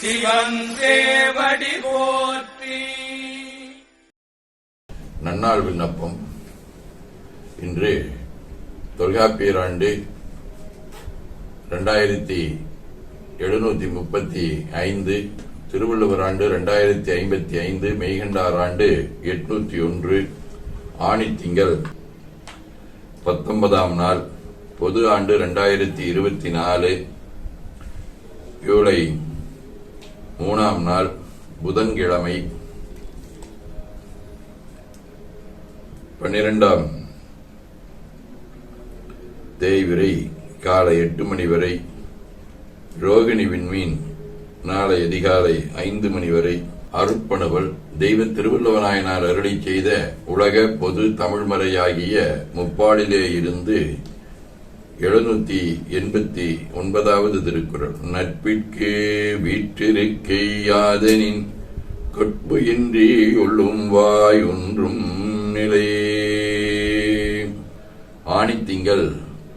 சிவன் போற்றி. நன்னாள் விண்ணப்பம். இன்று தொல்காப்பியர் ஆண்டு ரெண்டாயிரத்தி எழுநூத்தி முப்பத்தி ஐந்து திருவள்ளுவர் ஆண்டு ரெண்டாயிரத்தி ஐம்பத்தி ஐந்து மெய்கண்டார் ஆண்டு எட்நூத்தி ஒன்று ஆணித்திங்கள் பத்தொன்பதாம் நாள் பொது ஆண்டு ரெண்டாயிரத்தி இருபத்தி நாலு ஜூலை மூணாம் நாள் புதன்கிழமை. பன்னிரெண்டாம் தேய்விரை காலை எட்டு மணி வரை. ரோகிணி விண்மீன் நாளை அதிகாலை ஐந்து மணி வரை. அருட்பணுவல் தெய்வ திருவள்ளுவநாயனார் அருளி செய்த உலக பொது தமிழ்மறையாகிய முப்பாடிலே இருந்து எழுநூத்தி எண்பத்தி ஒன்பதாவது திருக்குறள். நட்பிற்கு வீற்றிருக்கையாதனின் கொட்பு இன்றி உள்ளும் வாய் ஒன்றும் நிலையே ஆணித்திங்கள்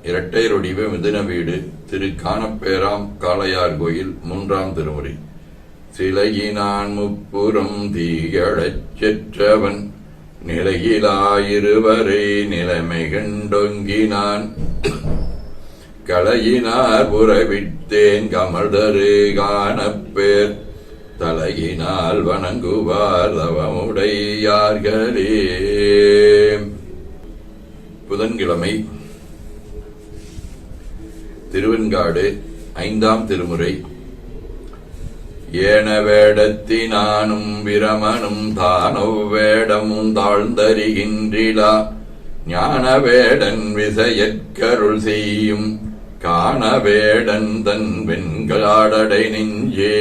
இரட்டையருடிவ மிதுன வீடு திரு காணப்பேராம் காளையார் கோயில் மூன்றாம் திருமுறை. சிலையினான் முப்புறம் தீயழச் செற்றவன் நிலையிலாயிருவரை நிலைமை கண்டொங்கினான். களையினார் புறவிட்டேன் கமழ்தரு காணப்பேர். தலையினால் வணங்குவார் தவமுடையார்களே புதன்கிழமை திருவெண்காடு ஐந்தாம் திருமுறை. ஏன வேடத்தினானும் பிரமனும் தானோ வேடமும் தாழ்ந்தறிகின்றிலா. ஞான வேடன் விசையற்கருள் செய்யும் காண வேடன் தன் வெண்காடடை நெஞ்சே.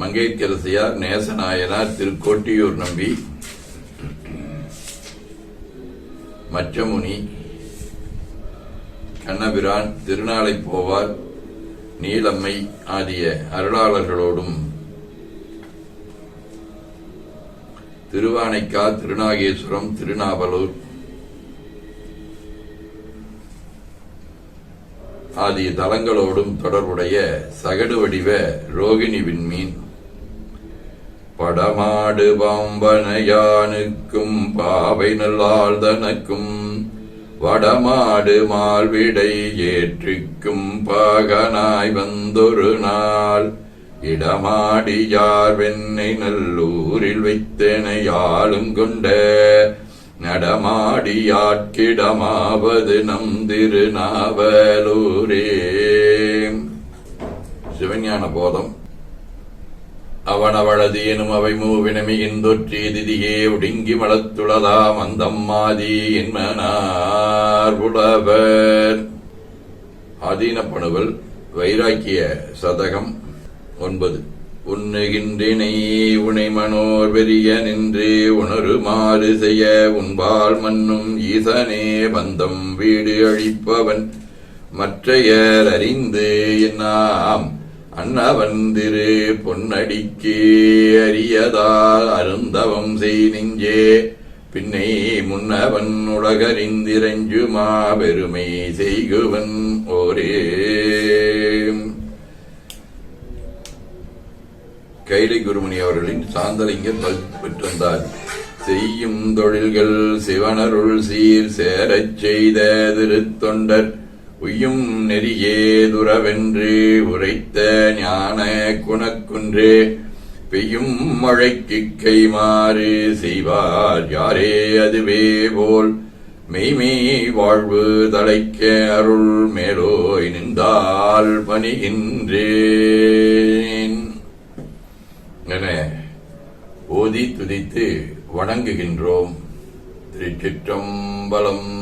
மங்கைக்கரசியார் நேசநாயனார் திருக்கோட்டியூர் நம்பி. மச்சமுனி கண்ணபிரான் திருநாளை போவார் நீலம்மை ஆகிய அருளாளர்களோடும். திருவானைக்கா திருநாகேஸ்வரம் திருநாவலூர். ஆகிய தலங்களோடும் தொடர்புடைய சகடு வடிவ ரோகிணி விண்மீன் படமாடு பாம்பனையானுக்கும் பாவை நல்லாழ்தனக்கும் வடமாடு மால்விடை ஏற்றிக்கும் பாகனாய் வந்தொரு நாள். இடமாடி யார் வெண்ணை நல்லூரில் வைத்தனை ஆளும் கொண்ட நடமாடியாட்கிடமாவது நம் திருநாவலூரே சிவஞான போதம். அவனவளது எனும் அவை மூவினமிகின்றொற்றி திதியே ஒடுங்கி மலத்துளதாம் அந்தம்மாதி என்மனார் புலவர் ஆதீனப்பணுவல் வைராக்கிய சதகம் ஒன்பது. உண்ணுகின்றினை உனை மனோர் பெரிய நின்று உணருமாறு செய்ய உன்பால் மன்னும் ஈசனே பந்தம் வீடு அழிப்பவன் மற்றையர் அறிந்து என்னாம் அன்னவன் திரு பொன்னடிக்கு அறியதால் அருந்தவம் செய் நெஞ்சே. பின்னை முன்னவன் உலகறிந்திரஞ்சுமா பெருமை செய்குவன் ஓரே. கைலை குருமணி அவர்களின் சாந்தலிங்க பெற்றிருந்தார் செய்யும் தொழில்கள் சிவனருள் சீர் சேரச் செய்த திருத்தொண்டர். உய்யும் நெறியே துறவென்று உரைத்த ஞான குணக்குன்றே. பெய்யும் மழைக்கு கைமாறு செய்வார் யாரே அதுவே போல். மெய்மே வாழ்வு தலைக்க அருள் மேலோய் நின்றால் பணிகின்றேன். துதி துதித்து வணங்குகின்றோம். திருச்சிற்றம்பலம்